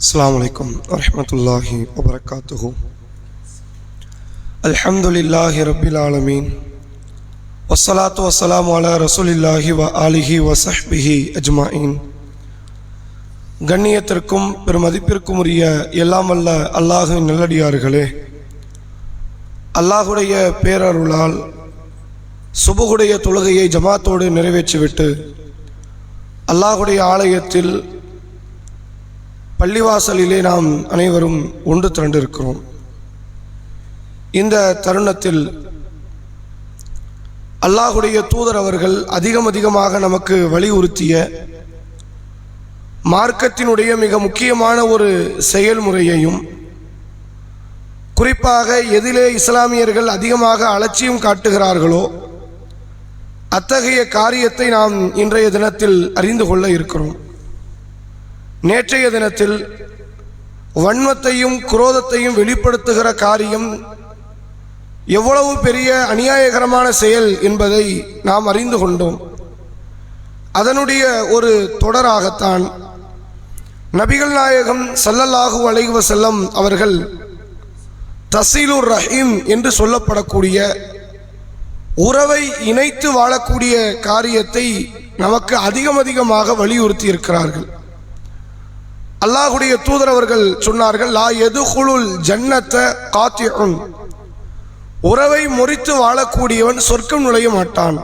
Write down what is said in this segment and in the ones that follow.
السلام عليكم ورحمة الله وبركاته الحمد لله رب العالمين والصلاة والسلام على رسول الله وآله وصحبه أجمعين கண்ணியத்திற்கும் பெருமதிப்பிற்கும் உரிய எல்லாம் வல்ல அல்லாஹின் நல்லடியார்களே அல்லாஹுடைய பேரருளால் சுபகுடைய தொழுகையை ஜமாத்தோடு நிறைவேற்றிவிட்டு அல்லாஹுடைய ஆலயத்தில் பள்ளிவாசலிலே நாம் அனைவரும் ஒன்று திரண்டிருக்கிறோம். இந்த தருணத்தில் அல்லாஹுடைய தூதர் அவர்கள் அதிகம் அதிகமாக நமக்கு வலியுறுத்திய மார்க்கத்தினுடைய மிக முக்கியமான ஒரு செயல்முறையையும் குறிப்பாக எதிலே இஸ்லாமியர்கள் அதிகமாக அலட்சியம் காட்டுகிறார்களோ அத்தகைய காரியத்தை நாம் இன்றைய தினத்தில் அறிந்து கொள்ள இருக்கிறோம். நேற்றைய தினத்தில் வன்மத்தையும் குரோதத்தையும் வெளிப்படுத்துகிற காரியம் எவ்வளவு பெரிய அநியாயகரமான செயல் என்பதை நாம் அறிந்து கொண்டோம். அதனுடைய ஒரு தொடராகத்தான் நபிகள் நாயகம் சல்லல்லாஹு அலைவ செல்லம் அவர்கள் தசீலுர் ரஹீம் என்று சொல்லப்படக்கூடிய உறவை இணைத்து வாழக்கூடிய காரியத்தை நமக்கு அதிகம் அதிகமாக வலியுறுத்தி இருக்கிறார்கள். அல்லாஹுடைய தூதர் அவர்கள் சொன்னார்கள் லா எதுகுலுல் ஜன்னத்தை காத்தியுன் உறவை முறித்து வாழக்கூடியவன் சொர்க்கம் நுழைய மாட்டான்.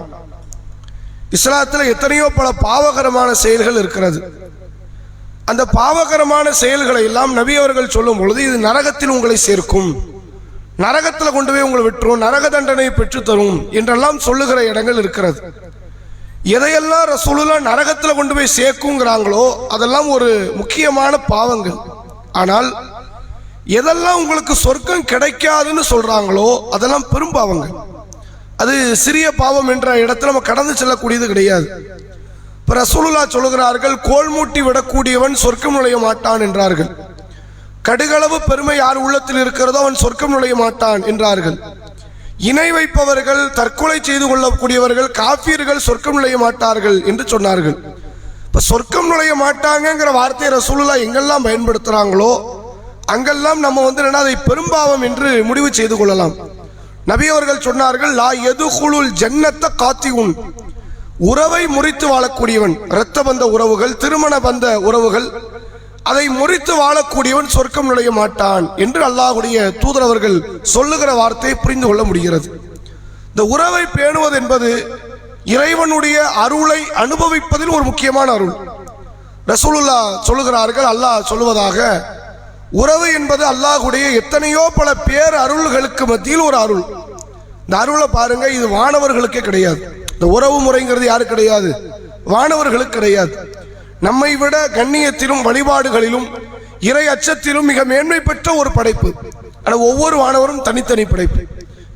இஸ்லாத்தில் எத்தனையோ பல பாவகரமான செயல்கள் இருக்கிறது. அந்த பாவகரமான செயல்களை எல்லாம் நபி அவர்கள் சொல்லும் பொழுது இது நரகத்தில் உங்களை சேர்க்கும். நரகத்தில் கொண்டு போய் உங்களை விட்டுரும். நரக தண்டனை பெற்றுத்தரும். என்றெல்லாம் சொல்லுகிற இடங்கள் இருக்கிறது. எதையெல்லாம் ரசூலுல்லா நரகத்தில் கொண்டு போய் சேர்க்குங்கிறாங்களோ அதெல்லாம் ஒரு முக்கியமான பாவங்கள். ஆனால் எதெல்லாம் உங்களுக்கு சொர்க்கம் கிடைக்காதுன்னு சொல்கிறாங்களோ அதெல்லாம் பெரும் பாவங்கள். அது சிறிய பாவம் என்ற இடத்துல நம்ம கடந்து செல்லக்கூடியது கிடையாது. இப்போ ரசூலுல்லா சொல்லுகிறார்கள் கோல் மூட்டி விடக்கூடியவன் சொர்க்கம் நுழைய மாட்டான் என்றார்கள். கடுகளவு பெருமை யார் உள்ளத்தில் இருக்கிறதோ அவன் சொர்க்கம் நுழைய மாட்டான் என்றார்கள். இணை வைப்பவர்கள் தற்கொலை செய்து கொள்ளக்கூடியவர்கள் காஃபியர்கள் சொர்க்கம் நுழைய மாட்டார்கள் என்று சொன்னார்கள். இப்ப சொர்க்கம் நுழைய மாட்டாங்கங்கிற வார்த்தையை ரசூலுல்லா எங்கெல்லாம் பயன்படுத்துறாங்களோ அங்கெல்லாம் நம்ம வந்து என்ன அதை பெரும்பாவம் என்று முடிவு செய்து கொள்ளலாம். நபி அவர்கள் சொன்னார்கள் லா எது குழுல் ஜன்னத்தை காத்தி உன் உறவை முறித்து வாழக்கூடியவன் இரத்த பந்த உறவுகள் திருமண பந்த உறவுகள் அதை முறித்து வாழக்கூடியவன் சொர்க்கம் நுழைய மாட்டான் என்று அல்லாஹுடைய தூதர் அவர்கள் சொல்லுகிற வார்த்தையை புரிந்து கொள்ள முடிகிறது. இந்த உறவை பேணுவது என்பது இறைவனுடைய அருளை அனுபவிப்பதில் ஒரு முக்கியமான அருள். ரசூலுல்லா சொல்லுகிறார்கள் அல்லாஹ் சொல்லுவதாக உறவு என்பது அல்லாஹுடைய எத்தனையோ பல பேர் அருள்களுக்கு மத்தியில் ஒரு அருள். இந்த அருளை பாருங்க இது வானவர்களுக்கே கிடையாது. இந்த உறவு முறைங்கிறது யாரு கிடையாது? வானவர்களுக்கு கிடையாது. நம்மை விட கண்ணியத்திலும் வழிபாடுகளிலும் இறை அச்சத்திலும் மிக மேன்மை பெற்ற ஒரு படைப்பு. ஆனால் ஒவ்வொரு வானவரும் தனித்தனி படைப்பு.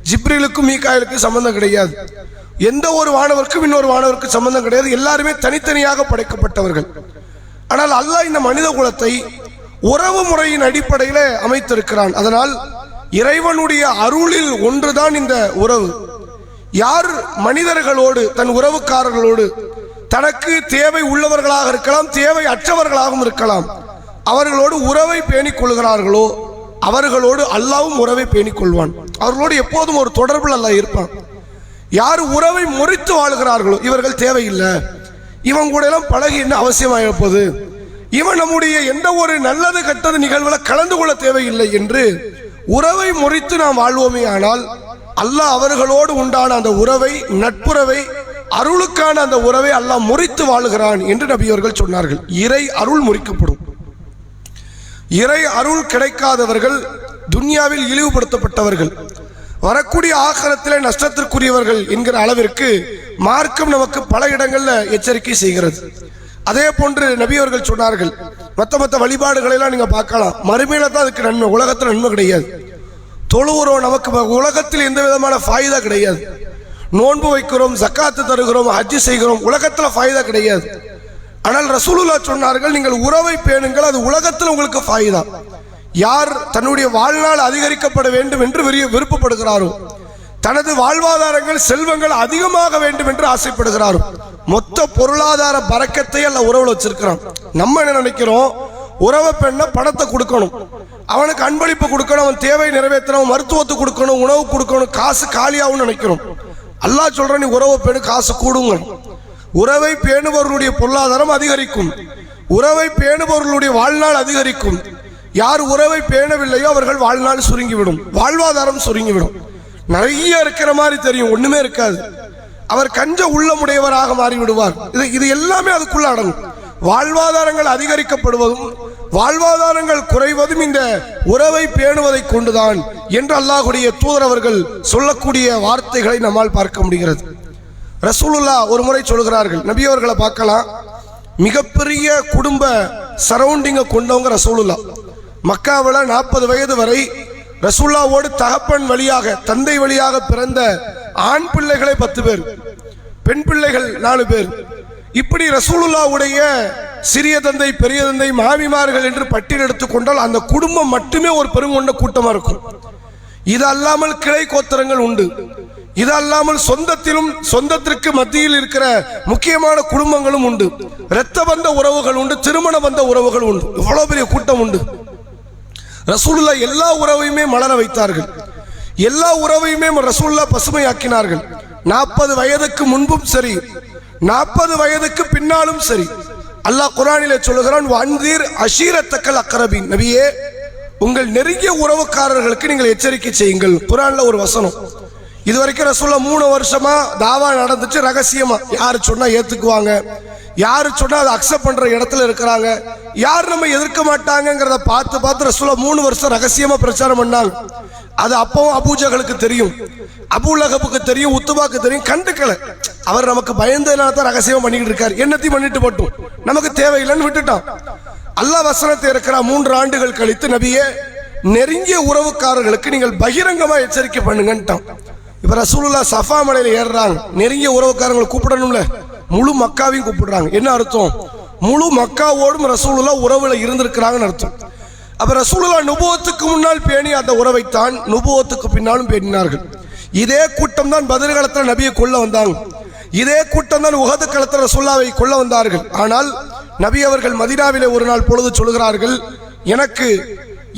ஜிப்ரிலுக்கும் மீகாயிலுக்கும் சம்பந்தம் கிடையாது. எந்த ஒரு வானவருக்கும் இன்னொரு வானவருக்கும் சம்பந்தம் கிடையாது. எல்லாருமே தனித்தனியாக படைக்கப்பட்டவர்கள். ஆனால் அல்லாஹ் இந்த மனித குலத்தை உறவு முறையின் அடிப்படையில் அமைத்திருக்கிறான். அதனால் இறைவனுடைய அருளில் ஒன்றுதான் இந்த உறவு. யார் மனிதர்களோடு தன் உறவுக்காரர்களோடு தனக்கு தேவை உள்ளவர்களாக இருக்கலாம் தேவை அற்றவர்களாகவும் இருக்கலாம். அவர்களோடு உறவை பேணிக் கொள்கிறார்களோ அவர்களோடு அல்லாவும் உறவை பேணிக் கொள்வான். அவர்களோடு எப்போதும் ஒரு தொடர்பில் அல்ல இருப்பான். யார் உறவை முறித்து வாழ்கிறார்களோ இவர்கள் தேவையில்லை. இவன் கூட எல்லாம் பழகி என்ன அவசியமாக இருப்பது இவன் நம்முடைய எந்த ஒரு நல்லது கெட்டது நிகழ்வுல கலந்து கொள்ள தேவையில்லை என்று உறவை முறித்து நாம் வாழ்வோமே ஆனால் அல்லாஹ் அவர்களோடு உண்டான அந்த உறவை நட்புறவை அருளுக்கான அந்த உறவை அல்லாஹ் முறித்து வாழுகிறான் என்று நபியவர்கள் சொன்னார்கள். இறை அருள் முறிக்கப்படும். இறை அருள் கிடைக்காதவர்கள் துன்யாவில் இழிவுபடுத்தப்பட்டவர்கள் வரக்கூடிய ஆகரத்திலே நஷ்டத்திற்குரியவர்கள் என்கிற அளவிற்கு மார்க்கம் நமக்கு பல இடங்களில் எச்சரிக்கை செய்கிறது. அதே போன்று நபியவர்கள் சொன்னார்கள் மற்ற மற்ற வழிபாடுகளை எல்லாம் பார்க்கலாம். மறுமையில தான் அதுக்கு நன்மை உலகத்தில் நன்மை கிடையாது. தொழுவுறோம் நமக்கு உலகத்தில் எந்த விதமான ஃபாயுதா கிடையாது. நோன்பு வைக்கிறோம் ஜக்காத்து தருகிறோம் ஹஜ்ஜி செய்கிறோம் உலகத்தில் ஃபாயுதா கிடையாது. ஆனால் ரசூலுல்லா சொன்னார்கள் நீங்கள் உறவை பேணுங்கள் அது உலகத்தில் உங்களுக்கு ஃபாயுதா. யார் தன்னுடைய வாழ்நாள் அதிகரிக்கப்பட வேண்டும் என்று விருப்பப்படுகிறாரோ தனது வாழ்வாதாரங்கள் செல்வங்கள் அதிகமாக வேண்டும் என்று ஆசைப்படுகிறாரோ மொத்த பொருளாதார பறக்கத்தை அல்ல உறவுல வச்சிருக்கிறான். நம்ம என்ன நினைக்கிறோம்? உறவை பெண்ணை பணத்தை கொடுக்கணும். அவனுக்கு அன்பளிப்பு கொடுக்கணும் அவன் தேவை நிறைவேற்றணும் மருத்துவத்தை கொடுக்கணும் உணவு கொடுக்கணும் காசு காலியாகும் நினைக்கிறோம். அல்லாஹ் சொல்ற நீ உறவை பேணு காசு கூடுங்கள். உறவை பேணுபவர்களுடைய பொருளாதாரம் அதிகரிக்கும். உறவை பேணுபவர்களுடைய வாழ்நாள் அதிகரிக்கும். யார் உறவை பேணவில்லையோ அவர்கள் வாழ்நாள் சுருங்கிவிடும். வாழ்வாதாரம் சுருங்கிவிடும். நிறைய இருக்கிற மாதிரி தெரியும் ஒண்ணுமே இருக்காது. அவர் கஞ்ச உள்ளமுடையவராக மாறிவிடுவார். இது இது எல்லாமே அதுக்குள்ள அடங்கும் வாழ்வாதாரங்கள் அதிகரிக்கப்படுவதும் வாழ்வாதாரங்கள் குறைவதும் இந்த உறவை பேணுவதை கொண்டுதான் என்று அல்லாஹுடைய தூதரவர்கள் சொல்லக்கூடிய வார்த்தைகளை நம்மால் பார்க்க முடிகிறது. ரசூலுல்லா ஒரு முறை சொல்கிறார்கள் நபி அவர்களை பார்க்கலாம். மிகப்பெரிய குடும்ப சரௌண்டிங்கை கொண்டவங்க ரசூலுல்லா மக்காவில் நாற்பது வயது வரை ரசூல்லாவோடு தகப்பன் வழியாக தந்தை வழியாக பிறந்த ஆண் பிள்ளைகளே பத்து பேர் பெண் பிள்ளைகள் நாலு பேர். இப்படி ரசூலுல்லாவுடைய சிறிய தந்தை பெரிய தந்தை மாமிமார்கள் என்று பட்டியல் எடுத்துக்கொண்டால் அந்த குடும்பம் மட்டுமே ஒரு பெருங்கொண்ட கூட்டமா இருக்கும். இது அல்லாமல் கிளை கோத்திரங்கள் உண்டு. இது அல்லாமல் சொந்தத்திலும் சொந்தத்திற்கு மத்தியில் இருக்கிற முக்கியமான குடும்பங்களும் உண்டு. இரத்த பந்த உறவுகள் உண்டு திருமண பந்த உறவுகள் உண்டு. இவ்வளவு பெரிய கூட்டம் உண்டு. ரசூலுல்லா எல்லா உறவையுமே மலர வைத்தார்கள். எல்லா உறவையுமே ரசூல்லா பசுமையாக்கினார்கள். நாற்பது வயதுக்கு முன்பும் சரி நாற்பது வயதுக்கு பின்னாலும் சரி. அல்லாஹ் குரானிலே சொல்லுகிறான் வந்தீர் அஷீரத்தக்கல் அக்கரபின் நபியே உங்கள் நெருங்கிய உறவுக்காரர்களுக்கு நீங்கள் எச்சரிக்கை செய்யுங்கள். குரான்ல ஒரு வசனம். இது வரைக்கும் ரசூல்லா மூணு வருஷமா தாவா நடந்துச்சு ரகசியமா. யாரு சொன்னா ஏத்துக்குவாங்க. யாரு சொன்னா அதை அக்செப்ட் பண்ற இடத்துல இருக்கிறாங்க. யார் நம்ம எதிர்க்க மாட்டாங்கங்கிறத பார்த்து பார்த்து ரசூல்லா மூணு வருஷம் ரகசியமா பிரச்சாரம் பண்ணாங்க. அது அப்பவும் அபூஜகளுக்கு தெரியும். அபூலகப்புக்கு தெரியும் உத்துபாக்கு தெரியும் கண்டுக்கல. அவர் நமக்கு பயந்ததுனால தான் ரகசியம் பண்ணிக்கிட்டு இருக்காரு. என்னத்தையும் பண்ணிட்டு போட்டும். நமக்கு தேவையில்லைன்னு விட்டுட்டான். அல்லாஹ் வசனத்தை இருக்கிற மூன்று ஆண்டுகள் கழித்து நபியே நெருங்கிய உறவுக்காரர்களுக்கு நீங்கள் பகிரங்கமா எச்சரிக்கை பண்ணுங்கன்ட்டான். இப்ப ரசூலுல்லா சஃபா மலையில ஏறுறாங்க. நெருங்கிய உறவுக்காரங்களை கூப்பிடணும்ல. முழு மக்காவையும் கூப்பிடுறாங்க. என்ன அர்த்தம்? முழு மக்காவோடும் ரசூலுல்லா உறவுல இருந்திருக்கிறாங்கன்னு அர்த்தம். அப்ப ரசூலுல்லா நுபுவத்துக்கு முன்னால் பேணி அந்த உறவைத்தான் நுபுவத்துக்கு பின்னாலும் பேணினார்கள். இதே கூட்டம் தான் பதில் காலத்தில் நபியை கொள்ள வந்தாங்க. இதே கூட்டம் தான் உகது களத்தில் ரசூல்லாவை கொள்ள வந்தார்கள். ஆனால் நபி அவர்கள் மதினாவிலே ஒரு நாள் பொழுது சொல்கிறார்கள் எனக்கு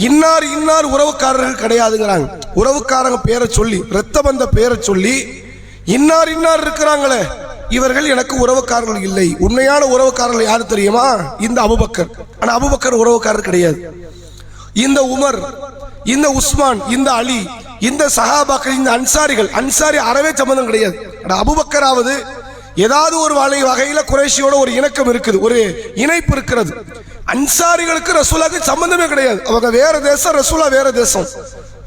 இன்னார் இன்னார் உறவுக்காரர்கள் கிடையாதுங்கிறாங்க. உறவுக்காரங்க பேரை சொல்லி இரத்த பந்த பேரை சொல்லி இன்னார் இன்னார் இருக்கிறாங்களே இவர்கள் எனக்கு உறவுக்காரர்கள் இல்லை. உண்மையான உறவுக்காரர்கள் யாரு தெரியுமா? இந்த அபுபக்கர். ஆனா அபுபக்கர் உறவுக்காரர் கிடையாது. இந்த உமர் இந்த உஸ்மான் இந்த அலி இந்த சஹாபாக்கள் இந்த அன்சாரிகள் அன்சாரி அறவே சம்மந்தம் கிடையாது. அபுபக்கராவது ஏதாவது ஒரு வகை வகையில குறைஷியோட ஒரு இணக்கம் இருக்குது ஒரு இணைப்பு இருக்கிறது. அன்சாரிகளுக்கு ரசூலாக்கு சம்பந்தமே கிடையாது. அவங்க வேற தேசம் ரசூலா வேற தேசம்.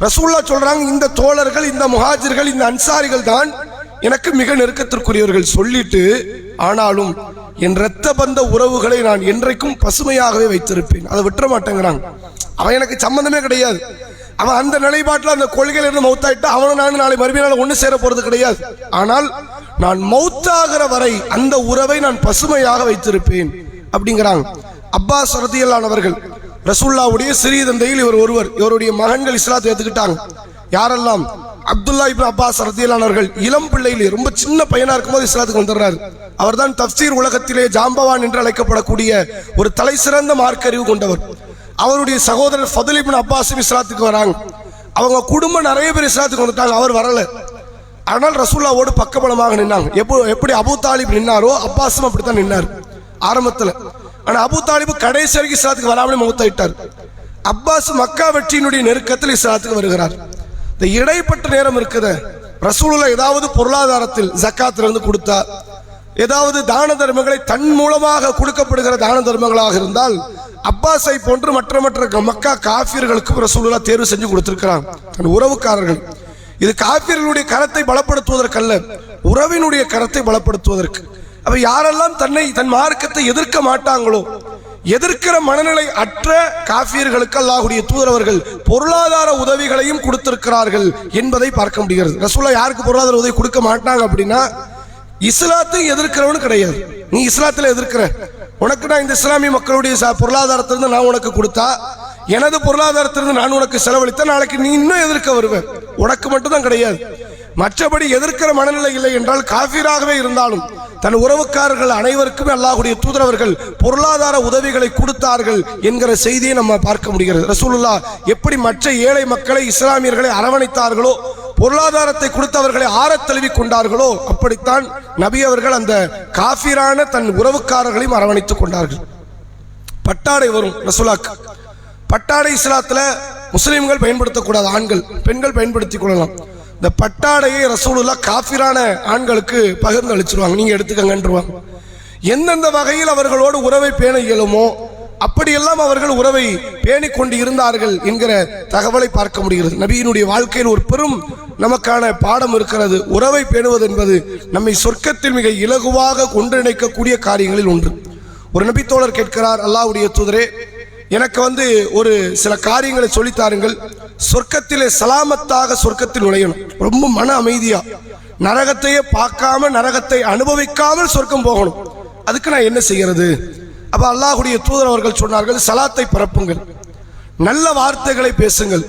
ரசூல்லா சொல்றாங்க இந்த தோழர்கள் இந்த முஹாஜிர்கள் இந்த அன்சாரிகள் தான் எனக்கு மிக நெருக்கத்திற்குரியவர்கள் சொல்லிட்டு ஆனாலும் என் இரத்த பந்த உறவுகளை நான் என்றைக்கும் பசுமையாகவே வைத்திருப்பேன். அதை விட்டுற மாட்டேங்கிறாங்க. அவன் எனக்கு சம்பந்தமே கிடையாது. அவன் அந்த நிலைப்பாட்டில் அந்த கொள்கையில இருந்து மௌத்தாயிட்டு அவனும் நானும் நாளை மறுபடியும் ஒன்று சேர போறது கிடையாது. ஆனால் நான் மௌத்தாகிற வரை அந்த உறவை நான் பசுமையாக வைத்திருப்பேன் அப்படிங்கிறாங்க. அப்பாஸ் ரதியல்லானவர்கள் ரசூல்லாவுடைய சிறிய தந்தையில் இவர் ஒருவர் இவருடைய மகன்கள் இஸ்லாத்தை ஏற்றுக்கிட்டாங்க யாரெல்லாம்? அப்துல்லா இப்னு அப்பாஸ் ரத்தியலானவர்கள் இளம் பிள்ளையிலே ரொம்ப சின்ன பையனா இருக்கும்போது இஸ்லாத்துக்கு வந்துடுறாரு. அவர்தான் தப்சீர் உலகத்திலே ஜாம்பவான் என்று அழைக்கப்படக்கூடிய ஒரு தலை சிறந்த மார்க்கறிவு கொண்டவர். அவருடைய சகோதரர் ஃபதுல் இப்னு அப்பாஸும் இஸ்லாத்துக்கு வராங்க. அவங்க குடும்பம் நிறைய பேர் இஸ்லாத்துக்கு வந்துட்டாங்க அவர் வரல. ஆனால் ரசூல்லாவோடு பக்கபலமாக நின்னாங்க. எப்போ எப்படி அபு தாலிப் நின்னாரோ அப்பாஸும் அப்படித்தான் நின்னார். ஆரம்பத்தில். ஆனால் அபு தாலிபு கடைசி வரைக்கும் இஸ்லாத்துக்கு வராமலே மௌத்தாயிட்டார். அப்பாஸ் மக்கா வெற்றியினுடைய நெருக்கத்தில் இஸ்லாத்துக்கு வருகிறார். இந்த இடைப்பட்ட நேரம் இருக்குது. ரசூலுல்லா ஏதாவது பொருளாதாரத்தில் ஜக்காத்துல இருந்து கொடுத்தா ஏதாவது தான தர்மங்களை தன் மூலமாக கொடுக்கப்படுகிற தான தர்மங்களாக இருந்தால் அப்பாஸை போன்று மற்ற மற்ற மக்கா காஃபியர்களுக்கும் ரசூலுல்லா தேர்வு செஞ்சு கொடுத்திருக்கிறாங்க தன் உறவுக்காரர்கள். இது காஃபியர்களுடைய கரத்தை பலப்படுத்துவதற்கல்ல உறவினுடைய கரத்தை பலப்படுத்துவதற்கு. அப்ப யாரெல்லாம் தன்னை தன் மார்க்கத்தை எதிர்க்க மாட்டாங்களோ எதிர்க்கிற மனநிலை அற்ற காஃபியர்களுக்கு அல்லாஹுடைய தூதரவர்கள் பொருளாதார உதவிகளையும் கொடுத்திருக்கிறார்கள் என்பதை பார்க்க முடிகிறது. ரசூலா யாருக்கு பொருளாதார உதவி கொடுக்க மாட்டாங்க அப்படின்னா இஸ்லாத்தை எதிர்க்கிறவனு கிடையாது. நீ இஸ்லாத்துல எதிர்க்கிற. உனக்கு நான் இந்த இஸ்லாமிய மக்களுடைய ச- பொருளாதாரத்திலிருந்து நான் உனக்கு கொடுத்தா எனது பொருளாதாரத்திலிருந்து நான் உனக்கு செலவழித்தா நாளைக்கு நீ இன்னும் எதிர்க்க வருவேன் உனக்கு மட்டும் தான் கிடையாது. மற்றபடி எதிர்க்கிற மனநிலை இல்லை என்றால் காஃபிராகவே இருந்தாலும் தன் உறவுக்காரர்கள் அனைவருக்குமே அல்லாஹுடைய தூதரவர்கள் பொருளாதார உதவிகளை கொடுத்தார்கள் என்கிற செய்தியை நம்ம பார்க்க முடிகிறது. ரசூலுல்லா எப்படி மற்ற ஏழை மக்களை இஸ்லாமியர்களை அரவணைத்தார்களோ பொருளாதாரத்தை கொடுத்தவர்களை ஆறத் தழுவி கொண்டார்களோ அப்படித்தான் நபி அவர்கள் அந்த காஃபிரான தன் உறவுக்காரர்களையும் அரவணைத்துக் கொண்டார்கள். பட்டாடை வரும் ரசூலாக்கு பட்டாடை இஸ்லாத்துல முஸ்லிம்கள் பயன்படுத்தக்கூடாது ஆண்கள் பெண்கள் பயன்படுத்திக் கொள்ளலாம். இந்த பட்டாடையை ரசூலுல்லா காஃபிரான ஆண்களுக்கு பகிர்ந்து அளிச்சிருவாங்க. நீங்கள் எடுத்துக்கங்கன்றுவாங்க. எந்தெந்த வகையில் அவர்களோடு உறவை பேண இயலுமோ அப்படியெல்லாம் அவர்கள் உறவை பேணிக்கொண்டு இருந்தார்கள் என்கிற தகவலை பார்க்க முடிகிறது. நபியினுடைய வாழ்க்கையில் ஒரு பெரும் நமக்கான பாடம் இருக்கிறது. உறவை பேணுவது என்பது நம்மை சொர்க்கத்தில் மிக இலகுவாக ஒன்றிணைக்கக்கூடிய காரியங்களில் ஒன்று. ஒரு நபி தோழர் கேட்கிறார் அல்லாவுடைய தூதரே எனக்கு வந்து ஒரு சில காரியங்களை சொல்லித்தாருங்கள் சொர்க்கத்திலே சலாமத்தாக சொர்க்கத்தில் நுழையணும். ரொம்ப மன அமைதியா. நரகத்தையே பார்க்காம நரகத்தை அனுபவிக்காமல் சொர்க்கம் போகணும். அதுக்கு நான் என்ன செய்யறது? அப்ப அல்லாஹுடைய தூதர் அவர்கள் சொன்னார்கள் சலாத்தை பரப்புங்கள். நல்ல வார்த்தைகளை பேசுங்கள்.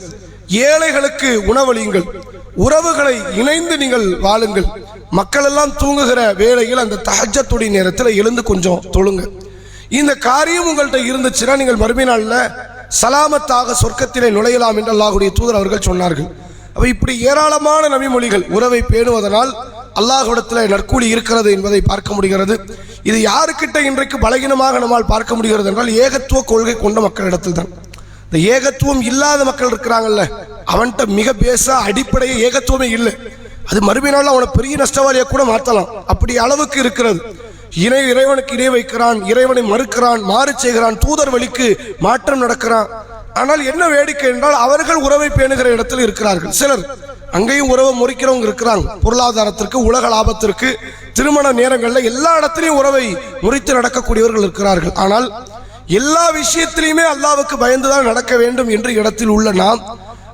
ஏழைகளுக்கு உணவளியுங்கள். உறவுகளை இணைந்து நீங்கள் வாழுங்கள். மக்கள் எல்லாம் தூங்குகிற வேளையில் அந்த தஹஜத்துடைய நேரத்தில் எழுந்து கொஞ்சம் தொழுங்க. இந்த காரியம் உங்கள்கிட்ட இருந்துச்சுன்னா நீங்கள் மறுமை நாளில் சலாமத்தாக சொர்க்கத்திலே நுழையலாம் என்று அல்லாஹுடைய தூதர் அவர்கள் சொன்னார்கள். அவை இப்படி ஏராளமான நபிமொழிகள் உறவை பேணுவதனால் அல்லாஹ்விடத்தில் நற்கூலி இருக்கிறது என்பதை பார்க்க முடிகிறது. இது யாருக்கிட்ட இன்றைக்கு பலகீனமாக நம்மால் பார்க்க முடிகிறது என்றால் ஏகத்துவ கொள்கை கொண்ட மக்களிடத்தில் தான் இந்த ஏகத்துவம் இல்லாத மக்கள் இருக்கிறாங்கல்ல அவன்கிட்ட மிக பேச அடிப்படையே ஏகத்துவமே இல்லை. அது மறுமையினால் அவனை பெரிய நஷ்டவாளியை கூட மாற்றலாம். அப்படி அளவுக்கு இருக்கிறது. இணை இறைவனுக்கு இணை வைக்கிறான் இறைவனை மறுக்கிறான் மாறு செய்கிறான் தூதர் வழிக்கு மாற்றம் நடக்கிறான். ஆனால் என்ன வேடிக்கை என்றால் அவர்கள் உறவை பேணுகிற இடத்தில் இருக்கிறார்கள். சிலர் அங்கேயும் உறவை முறிக்கிறவங்க இருக்கிறாங்க. பொருளாதாரத்திற்கு உலக லாபத்திற்கு திருமண நேரங்களில் எல்லா இடத்திலையும் உறவை முறித்து நடக்கக்கூடியவர்கள் இருக்கிறார்கள். ஆனால் எல்லா விஷயத்திலையுமே அல்லாவுக்கு பயந்துதான் நடக்க வேண்டும் என்ற இடத்தில் உள்ள நாம்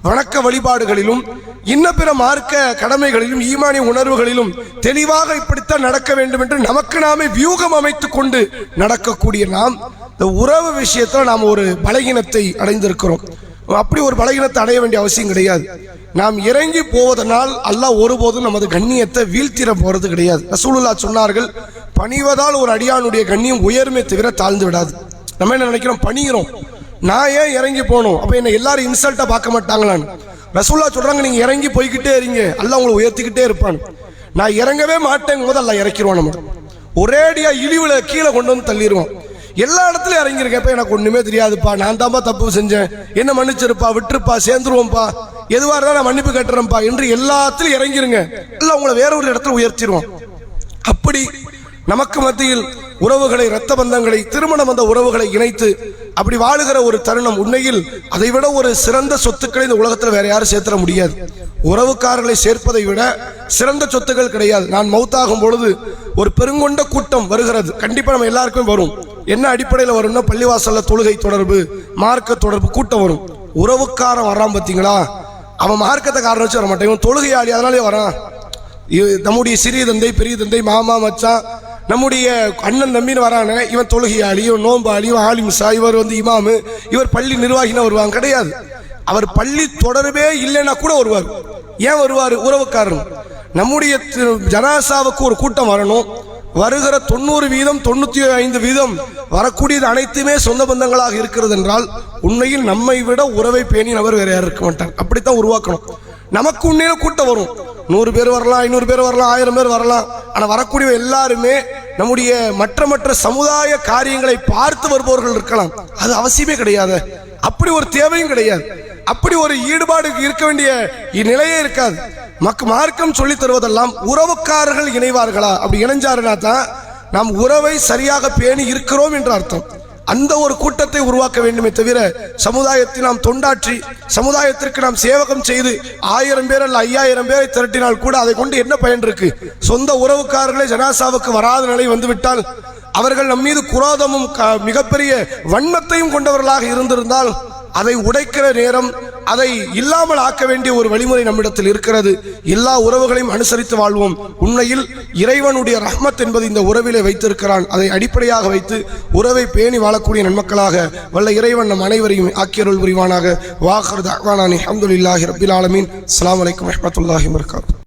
வணக்க வழிபாடுகளிலும் இன்ன பிற மார்க்க கடமைகளிலும் ஈமானிய உணர்வுகளிலும் தெளிவாக இப்படித்தான் நடக்க வேண்டும் என்று நமக்கு நாமே வியூகம் அமைத்துக் கொண்டு நடக்கக்கூடிய நாம் இந்த உறவு விஷயத்தில் நாம் ஒரு பலகீனத்தை அடைந்திருக்கிறோம். அப்படி ஒரு பலகீனத்தை அடைய வேண்டிய அவசியம் கிடையாது. நாம் இறங்கி போவதனால் அல்லாஹ் ஒருபோதும் நமது கண்ணியத்தை வீழ்த்திட போறது கிடையாது. ரசூலுல்லா சொன்னார்கள் பணிவதால் ஒரு அடியானுடைய கண்ணியம் உயர்மை தவிர தாழ்ந்து விடாது. நம்ம என்ன நினைக்கிறோம்? பணிகிறோம். நான் ஏன் இறங்கி போகணும்? அப்போ என்ன எல்லாரும் இன்சல்ட்டாக பார்க்க மாட்டாங்களான்னு. ரசூல்லா சொல்கிறாங்க நீங்கள் இறங்கி போய்கிட்டே இருங்க. எல்லாம் உங்களை உயர்த்திக்கிட்டே இருப்பான் நான் இறங்கவே மாட்டேங்கும் போது எல்லாம் இறக்கிடுவோம் நம்ம ஒரேடியா இழிவுல கீழே கொண்டு வந்து தள்ளிடுவோம் எல்லா இடத்துலையும் இறங்கியிருக்கேன். எனக்கு ஒண்ணுமே தெரியாதுப்பா. நான் தான்ப்பா தப்பு செஞ்சேன். என்ன மன்னிச்சிருப்பா? விட்டுருப்பா? சேர்ந்துருவோம்ப்பா. எதுவாக இருந்தாலும் நான் மன்னிப்பு கட்டுறேன்ப்பா என்று எல்லாத்துலையும் இறங்கிருங்க. இல்லை உங்களை வேற ஒரு இடத்துல உயர்த்திடுவோம் அப்படி நமக்கு மத்தியில் உறவுகளை இரத்த பந்தங்களை திருமணம் வந்த உறவுகளை இணைத்து அப்படி வாழுகிற ஒரு தருணம் உண்மையில் அதை விட ஒரு சிறந்த சொத்துக்களை இந்த உலகத்தில் வேற யாரும் சேர்த்துட முடியாது. உறவுக்காரர்களை சேர்ப்பதை விட சிறந்த சொத்துக்கள் கிடையாது. நான் மௌத்தாகும் பொழுது ஒரு பெருங்கொண்ட கூட்டம் வருகிறது. கண்டிப்பா நம்ம எல்லாருக்கும் வரும். என்ன அடிப்படையில் வரும்னா பள்ளிவாசல்ல தொழுகை தொடர்பு மார்க்க தொடர்பு கூட்டம் வரும். உறவுக்காரன் வர்றான் பார்த்தீங்களா அவன் மார்க்கத்தை காரணம் வச்சு வர மாட்டேன் இவன் தொழுகையாளி அதனாலே வரான். நம்முடைய சிறிய தந்தை பெரிய தந்தை மாமா மச்சான் நம்முடைய அண்ணன் தம்பின்னு வரானே இவன் தொழுகையாளி இவன் நோம்பாளி இவன் ஆலிமிசா இவர் வந்து இமாமு இவர் பள்ளி நிர்வாகினா வருவாங்க கிடையாது. அவர் பள்ளி தொடர்பே இல்லைன்னா கூட வருவார். ஏன் வருவார்? உறவுக்காரன். நம்முடைய ஜனாசாவுக்கு ஒரு கூட்டம் வரணும். வருகிற தொண்ணூறு வீதம் தொண்ணூற்றி ஐந்து வீதம் வரக்கூடியது அனைத்துமே சொந்த பந்தங்களாக இருக்கிறது என்றால் உண்மையில் நம்மை விட உறவை பேணி நபர் வேற யாரும் இருக்க மாட்டார். அப்படித்தான் உருவாக்கணும். நமக்கு உண்மையில கூட்டம் வரும். நூறு பேர் வரலாம் ஐநூறு பேர் வரலாம் ஆயிரம் பேர் வரலாம். ஆனால் வரக்கூடிய எல்லாருமே நம்முடைய மற்ற மற்ற சமுதாய காரியங்களை பார்த்து வருபவர்கள் இருக்கலாம். அது அவசியமே கிடையாது. அப்படி ஒரு தேவையும் கிடையாது. அப்படி ஒரு ஈடுபாடு இருக்க வேண்டிய நிலையே இருக்காது. மக்கு மார்க்கம் சொல்லி தருவதெல்லாம் உறவுக்காரர்கள் இணைவார்களா? அப்படி இணைஞ்சாருனா தான் நாம் உறவை சரியாக பேணி இருக்கிறோம் என்ற அர்த்தம். அந்த ஒரு கூட்டத்தை உருவாக்க வேண்டுமே தவிர சமுதாயத்தை நாம் தொண்டாற்றி சமுதாயத்திற்கு நாம் சேவகம் செய்து ஆயிரம் பேர் அல்ல ஐயாயிரம் பேரை திரட்டினால் கூட அதை கொண்டு என்ன பயன் இருக்கு? சொந்த உறவுக்காரர்களே ஜனாசாவுக்கு வராத நிலை வந்துவிட்டால் அவர்கள் நம் மீது குரோதமும் க- மிகப்பெரிய வன்மத்தையும் கொண்டவர்களாக இருந்திருந்தால் அதை உடைக்கிற நேரம் அதை இல்லாமல் ஆக்க வேண்டிய ஒரு வழிமுறை நம்மிடத்தில் இருக்கிறது. எல்லா உறவுகளையும் அனுசரித்து வாழ்வோம். உண்மையில் இறைவனுடைய ரஹ்மத் என்பது இந்த உறவிலே வைத்திருக்கிறான். அதை அடிப்படையாக வைத்து உறவை பேணி வாழக்கூடிய நன்மக்களாக வல்ல இறைவன் நம் அனைவரையும் ஆக்கியருள் புரிவானாக. வாஹர் தஹ்வானானி அஹமதுல்லாஹி ரபில் ஆலமீன். அஸ்ஸலாமு அலைக்கும் வரமத்துல்லாஹி வபரகாத்துஹு